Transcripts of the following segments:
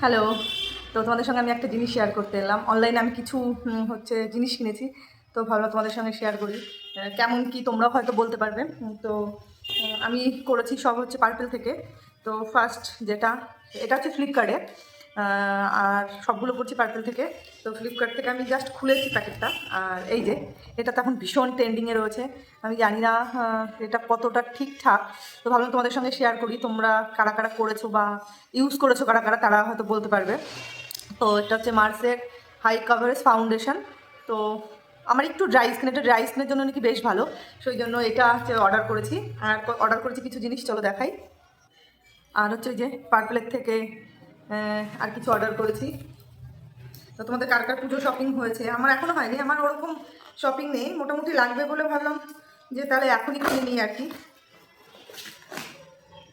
Hello তো তোমাদের সঙ্গে আমি একটা জিনিস শেয়ার করতে এলাম। অনলাইনে আমি কিছু হচ্ছে জিনিস কিনেছি। তো ভাবলাম তোমাদের সঙ্গে শেয়ার করি। কেমন কি তোমরাও হয়তো বলতে পারবে। তো আমি করেছি সব হচ্ছে পার্পেল থেকে। তো ফার্স্ট যেটা, এটা হচ্ছে ফ্লিপকার্টে আর সবগুলো করছি পার্পেল থেকে। তো ফ্লিপকার্ট থেকে আমি জাস্ট খুলেছি প্যাকেটটা আর এই যে, এটা তো এখন ভীষণ ট্রেন্ডিংয়ে রয়েছে। আমি জানি না এটা কতটা ঠিকঠাক। তো ভাবলাম তোমাদের সঙ্গে শেয়ার করি। তোমরা কারা কারা করেছ বা ইউজ করেছ, কারা কারা, তারা হয়তো বলতে পারবে। তো এটা হচ্ছে মার্সের হাই কাভারেজ ফাউন্ডেশন তো আমার একটু ড্রাই স্কিন এটা ড্রাই স্কিনের জন্য নাকি বেশ ভালো। সেই জন্য এটা হচ্ছে অর্ডার করেছি। আর অর্ডার করেছি কিছু জিনিস, চলো দেখাই। আর হচ্ছে ওই যে পার্পলের থেকে আর কিছু অর্ডার করেছি। তো তোমাদের কার কার পুজো শপিং হয়েছে? আমার এখনও হয়নি, আমার ওরকম শপিং নেই, মোটামুটি লাগবে বলে ভাবলাম যে তাহলে এখনই কিনে নিই আর কি।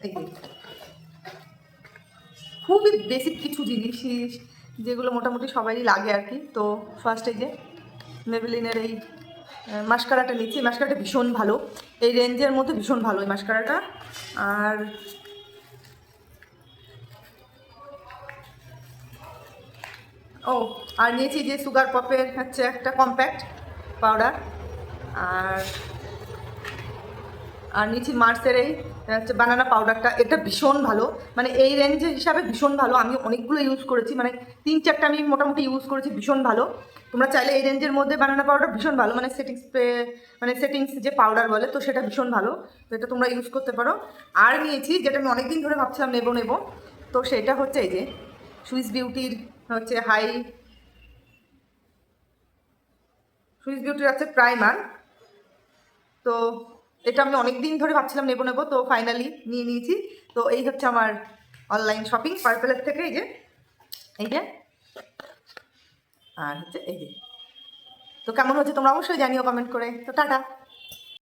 এই খুবই বেসিক কিছু জিনিস, যেগুলো মোটামুটি সবারই লাগে আর কি। তো ফার্স্ট যে মেবেলিনের এই মাস্কারাটা নিচ্ছি। মাস্কারাটা ভীষণ ভালো। এই রেঞ্জের মধ্যে ভীষণ ভালো এই মাস্কারাটা আর ও, আর নিয়েছি যে সুগার পপের হচ্ছে একটা কম্প্যাক্ট পাউডার, আর আর নিয়েছি মার্সের এই হচ্ছে বানানা পাউডারটা। এটা ভীষণ ভালো মানে এই রেঞ্জের হিসাবে ভীষণ ভালো। আমি অনেকগুলো ইউজ করেছি মানে তিন চারটা আমি মোটামুটি ইউজ করেছি, ভীষণ ভালো। তোমরা চাইলে এই রেঞ্জের মধ্যে বানানা পাউডার ভীষণ ভালো মানে সেটিংস মানে সেটিংস যে পাউডার বলে, তো সেটা ভীষণ ভালো। তো এটা তোমরা ইউজ করতে পারো। আর নিয়েছি, যেটা আমি অনেকদিন ধরে ভাবছিলাম নেব নেব, তো সেটা হচ্ছে এই যে সুইস বিউটির হচ্ছে হাই, সুইস বিউটির আছে প্রাইমার। তো এটা আমি অনেক দিন ধরে ভাবছিলাম নেব নেব, তো ফাইনালি নিয়ে নিয়েছি। তো এই হচ্ছে আমার অনলাইন শপিং পার্পেলের থেকে এই যে এই যে, আর হচ্ছে এই যে। তো কেমন হচ্ছে তোমরা অবশ্যই জানিও কমেন্ট করে। তো টাটা।